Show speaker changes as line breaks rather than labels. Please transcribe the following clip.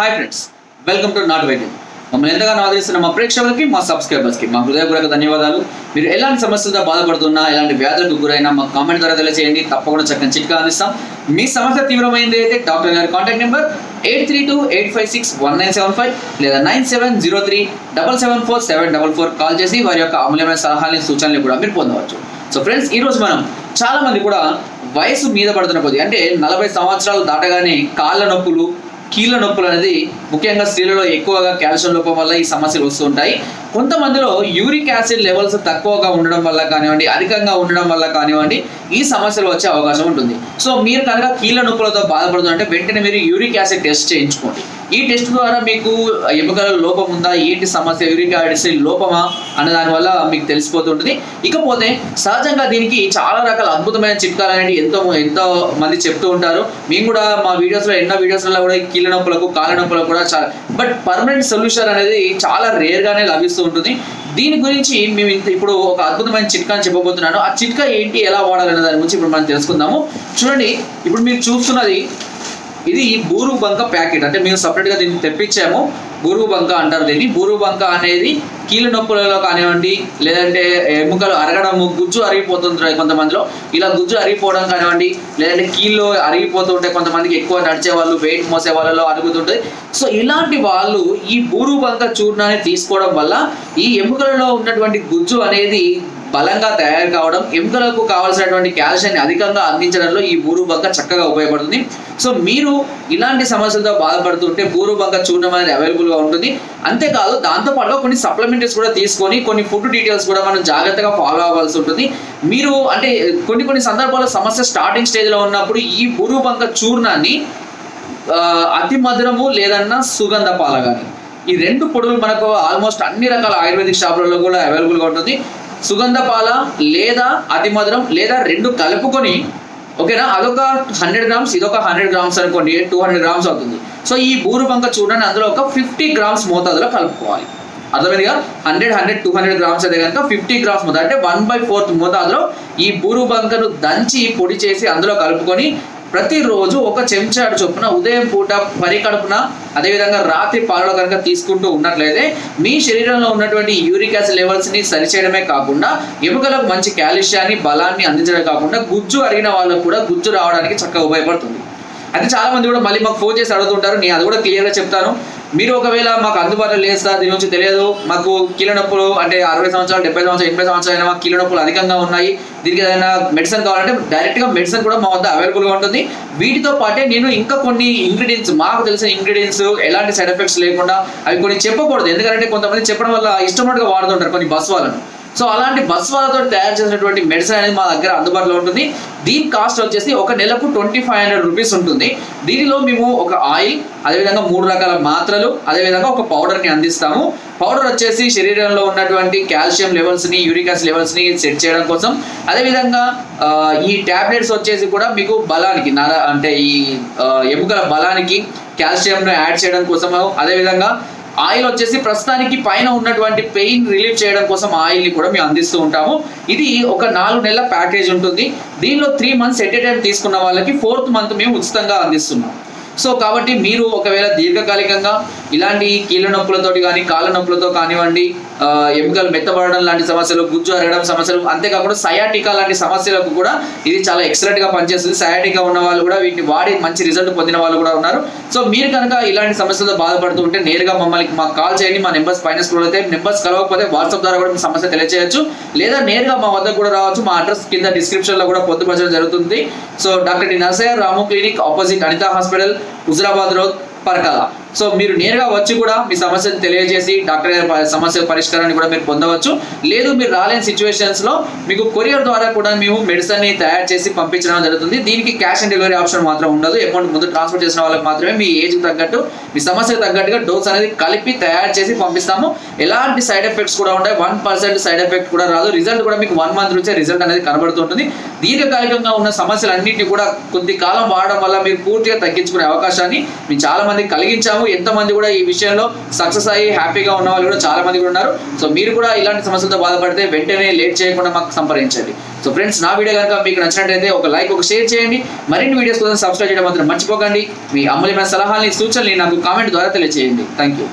Hi friends welcome to నాట్ వైద్యం మమ్మల్ని ఎంతగానో ఆదరిస్తున్న మా ప్రేక్షకులకి మా సబ్స్క్రైబర్స్కి మా హృదయపూర్వక ధన్యవాదాలు. మీరు ఎలాంటి సమస్యలతో బాధపడుతున్నా ఎలాంటి వ్యాధులకు గురైనా మా కామెంట్ ద్వారా తెలియజేయండి తప్పకుండా చక్కని చిట్కా అందిస్తాం. మీ సమస్య తీవ్రమైంది అయితే డాక్టర్ గారి contact number eight three two eight five six one nine seven five లేదా nine seven zero three double seven four seven double four call చేసి వారి యొక్క అమూల్యమైన సలహాలని సూచనలు కూడా మీరు పొందవచ్చు. సో ఫ్రెండ్స్ ఈ రోజు మనం చాలా మంది కూడా వయసు మీద పడుతున్న కొద్ది అంటే నలభై సంవత్సరాలు దాటగానే కాళ్ళ నొప్పులు కీళ్ళ నొప్పులు అనేది ముఖ్యంగా స్త్రీలలో ఎక్కువగా కాల్షియం లోపం వల్ల ఈ సమస్యలు వస్తూ ఉంటాయి. కొంతమందిలో యూరిక్ యాసిడ్ లెవెల్స్ తక్కువగా ఉండడం వల్ల కానివ్వండి అధికంగా ఉండడం వల్ల కానివ్వండి ఈ సమస్యలు వచ్చే అవకాశం ఉంటుంది. సో మీరు కనుక కీళ్ళ నొప్పులతో బాధపడుతుంటే వెంటనే మీరు యూరిక్ యాసిడ్ టెస్ట్ చేయించుకోండి. ఈ టెస్ట్ ద్వారా మీకు ఎముకల లోపం ఉందా? ఏంటి సమస్య? యూరిక్ యాసిడ్ లోపమా? అన్న దానివల్ల మీకు తెలిసిపోతుంటుంది. ఇకపోతే సహజంగా దీనికి చాలా రకాల అద్భుతమైన చిట్కాలు అనేది ఎంతో ఎంతో మంది చెప్తూ ఉంటారు. మేము కూడా మా వీడియోస్లో ఎన్నో వీడియోస్లో కూడా కీళ్ళ నొప్పులకు కాళ్ళ నొప్పులకు కూడా చాలా బట్ పర్మనెంట్ సొల్యూషన్ అనేది చాలా రేర్గానే లభిస్తూ ఉంటుంది. దీని గురించి మేము ఇంత ఇప్పుడు ఒక అద్భుతమైన చిట్కాని చెప్పబోతున్నాను. ఆ చిట్కా ఏంటి ఎలా వాడాలనే దాని గురించి ఇప్పుడు మనం తెలుసుకుందాము. చూడండి ఇప్పుడు మీరు చూస్తున్నది ఇది బూరు బంక ప్యాకెట్. అంటే మేము సపరేట్గా దీన్ని తెప్పించాము. బూరు బంక అంటారు దీన్ని. బూరు బంక అనేది కీళ్ళ నొప్పులలో కానివ్వండి లేదంటే ఎముకలు అరగడము గుజ్జు అరిగిపోతుంది కొంతమందిలో. ఇలా గుజ్జు అరిగిపోవడం కానివ్వండి లేదంటే కీళ్ళు అరిగిపోతుంటే కొంతమందికి ఎక్కువ నడిచే వాళ్ళు వెయిట్ మోసే వాళ్ళలో అరుగుతుంటుంది. సో ఇలాంటి వాళ్ళు ఈ బూరు బంక చూర్ణాన్ని తీసుకోవడం వల్ల ఈ ఎముకలలో ఉన్నటువంటి గుజ్జు అనేది బలంగా తయారు కావడం ఎముకలకు కావాల్సినటువంటి కాల్షియాన్ని అధికంగా అందించడంలో ఈ బూరు బంక చక్కగా ఉపయోగపడుతుంది. సో మీరు ఇలాంటి సమస్యలతో బాధపడుతుంటే బూరు బంక చూడడం అనేది అవైలబుల్గా ఉంటుంది. అంతేకాదు దాంతోపాటుగా కొన్ని సప్లిమెంటరీస్ కూడా తీసుకొని కొన్ని ఫుడ్ డీటెయిల్స్ కూడా మనం జాగ్రత్తగా ఫాలో అవ్వాల్సి ఉంటుంది. మీరు అంటే కొన్ని కొన్ని సందర్భాల్లో సమస్య స్టార్టింగ్ స్టేజ్లో ఉన్నప్పుడు ఈ బూరు బంక చూర్ణాన్ని అతి మధురము లేదన్నా సుగంధ పాల కానీ ఈ రెండు పొడులు మనకు ఆల్మోస్ట్ అన్ని రకాల ఆయుర్వేదిక్ షాపులలో కూడా అవైలబుల్గా ఉంటుంది. సుగంధ పాల లేదా అతి మధురం లేదా రెండు కలుపుకొని ఓకేనా? అదొక హండ్రెడ్ గ్రామ్స్ ఇదొక హండ్రెడ్ గ్రామ్స్ అనుకోండి టూ హండ్రెడ్ గ్రామ్స్ అవుతుంది. సో ఈ బూరు బంక చూడండి అందులో ఒక ఫిఫ్టీ గ్రామ్స్ మోతాదులో కలుపుకోవాలి. అర్థమైందిగా hundred hundred two hundred grams అయితే కనుక ఫిఫ్టీ గ్రామ్స్ మోతాదు. అంటే వన్ బై ఫోర్త్ మోతాదులో ఈ బూరు బంకను దంచి పొడి చేసి అందులో కలుపుకొని ప్రతిరోజు ఒక చెంచాడు చొప్పున ఉదయం పూట పరికడుపున అదేవిధంగా రాత్రి పాలలో కనుక తీసుకుంటూ ఉన్నట్లయితే మీ శరీరంలో ఉన్నటువంటి యూరిక్ యాసిడ్ లెవెల్స్ని సరిచేయడమే కాకుండా ఎముకలకు మంచి కాల్షియాన్ని బలాన్ని అందించడమే కాకుండా గుజ్జు అరిగిన వాళ్ళకు కూడా గుజ్జు రావడానికి చక్కగా ఉపయోగపడుతుంది. అయితే చాలా మంది కూడా మళ్ళీ మాకు ఫోన్ చేసి అడుగుతుంటారు నేను అది కూడా క్లియర్గా చెప్తాను. మీరు ఒకవేళ మాకు అందుబాటులో లేదు సార్ దీని గురించి తెలియదు. మాకు కీళ్ళ నొప్పులు అంటే అరవై సంవత్సరాలు డెబ్బై సంవత్సరాలు ఎనభై సంవత్సరాలు అయినా మాకు కీళ్ళ నొప్పులు అధికంగా ఉన్నాయి. దీనికి ఏదైనా మెడిసిన్ కావాలంటే డైరెక్ట్గా మెడిసిన్ కూడా మా వద్ద అవైలబుల్గా ఉంటుంది. వీటితో పాటే నేను ఇంకా కొన్ని ఇంగ్రీడియంట్స్ మాకు తెలిసిన ఇంగ్రీడియంట్స్ ఎలాంటి సైడ్ ఎఫెక్ట్స్ లేకుండా అవి కొన్ని చెప్పకూడదు. ఎందుకంటే కొంతమంది చెప్పడం వల్ల ఇష్టమైనట్టుగా వాడుతుంటారు కొన్ని బస్ వాళ్ళను. సో అలాంటి బస్ వాళ్ళతో తయారు చేసినటువంటి మెడిసిన్ అనేది మా దగ్గర అందుబాటులో ఉంటుంది. దీని కాస్ట్ వచ్చేసి ఒక నెలకు ట్వంటీ ఫైవ్ హండ్రెడ్ రూపీస్ ఉంటుంది. దీనిలో మేము ఒక ఆయిల్ అదేవిధంగా మూడు రకాల మాత్రలు అదేవిధంగా ఒక పౌడర్ని అందిస్తాము. పౌడర్ వచ్చేసి శరీరంలో ఉన్నటువంటి కాల్షియం లెవెల్స్ని యూరిక్ యాసిడ్ లెవెల్స్ని సెట్ చేయడం కోసం. అదేవిధంగా ఈ టాబ్లెట్స్ వచ్చేసి కూడా మీకు బలానికి నర అంటే ఈ ఎముకల బలానికి కాల్షియంను యాడ్ చేయడం కోసము. అదేవిధంగా ఆయిల్ వచ్చేసి ప్రస్తుతానికి పైన ఉన్నటువంటి పెయిన్ రిలీఫ్ చేయడం కోసం ఆయిల్ని కూడా మేము అందిస్తూ ఉంటాము. ఇది ఒక నాలుగు నెలల ప్యాకేజ్ ఉంటుంది. దీనిలో three months at a time తీసుకున్న వాళ్ళకి ఫోర్త్ మంత్ మేము ఉచితంగా అందిస్తున్నాం. సో కాబట్టి మీరు ఒకవేళ దీర్ఘకాలికంగా ఇలాంటి కీళ్ళ నొప్పులతోటి కానీ కాళ్ళ నొప్పులతో కానివ్వండి ఎముకలు మెత్తబడడం లాంటి సమస్యలు గుజ్జు అరగడం సమస్యలు అంతేకాకుండా సయాటికా లాంటి సమస్యలకు కూడా ఇది చాలా ఎక్సలెంట్గా పనిచేస్తుంది. సయాటికా ఉన్న వాళ్ళు కూడా వీటిని వాడి మంచి రిజల్ట్ పొందిన వాళ్ళు కూడా ఉన్నారు. సో మీరు కనుక ఇలాంటి సమస్యలతో బాధపడుతూ ఉంటే నేరుగా మమ్మల్ని మాకు కాల్ చేయండి. మా నెంబర్స్ పైన స్క్రోల్ అయితే నెంబర్స్ కలవకపోతే వాట్సాప్ ద్వారా కూడా మీ సమస్య తెలియజేయచ్చు లేదా నేరుగా మా వద్దకు కూడా రావచ్చు. మా అడ్రస్ కింద డిస్క్రిప్షన్లో కూడా పొందుపరచడం జరుగుతుంది. So doctor D Narasayya Ramu clinic opposite Anitha hospital. Userá vuatro para cada... so మీరు నేరుగా వచ్చి కూడా మీ సమస్యను తెలియజేసి డాక్టర్ గారి సమస్య పరిష్కారాన్ని కూడా మీరు పొందవచ్చు. లేదు మీరు రాలేని సిచ్యువేషన్స్లో మీకు కొరియర్ ద్వారా కూడా మేము మెడిసిన్ని తయారు చేసి పంపించడం జరుగుతుంది. దీనికి క్యాష్ ఆన్ డెలివరీ ఆప్షన్ మాత్రం ఉండదు. అమౌంట్ ముందు ట్రాన్స్ఫర్ చేసిన వాళ్ళకి మాత్రమే మీ ఏజ్ తగ్గట్టు మీ సమస్యకు తగ్గట్టుగా డోస్ అనేది కలిపి తయారు చేసి పంపిస్తాము. ఎలాంటి సైడ్ ఎఫెక్ట్స్ కూడా ఉంటాయి. వన్ పర్సెంట్ సైడ్ ఎఫెక్ట్ కూడా రాదు. రిజల్ట్ కూడా మీకు వన్ మంత్ నుంచే రిజల్ట్ అనేది కనబడుతుంటుంది. దీర్ఘకాలికంగా ఉన్న సమస్యలన్నింటినీ కూడా కొద్ది కాలం వాడడం వల్ల మీరు పూర్తిగా తగ్గించుకునే అవకాశాన్ని మేము చాలా మంది కలిగించాము. చూసాము ఎంతమంది కూడా ఈ విషయంలో సక్సెస్ అయ్యి హ్యాపీగా ఉన్న వాళ్ళు కూడా చాలా మంది కూడా ఉన్నారు. సో మీరు కూడా ఇలాంటి సమస్యలతో బాధపడితే వెంటనే లేట్ చేయకుండా మాకు సంప్రదించండి. సో ఫ్రెండ్స్ నా వీడియో కనుక మీకు నచ్చినట్లయితే ఒక లైక్ ఒక షేర్ చేయండి. మరిన్ని వీడియోస్ కోసం సబ్స్క్రైబ్ చేయడం మాత్రం మర్చిపోకండి. మీ అమూల్యమైన సలహాలని సూచనలు నాకు కామెంట్ ద్వారా తెలియజేయండి థ్యాంక్ యూ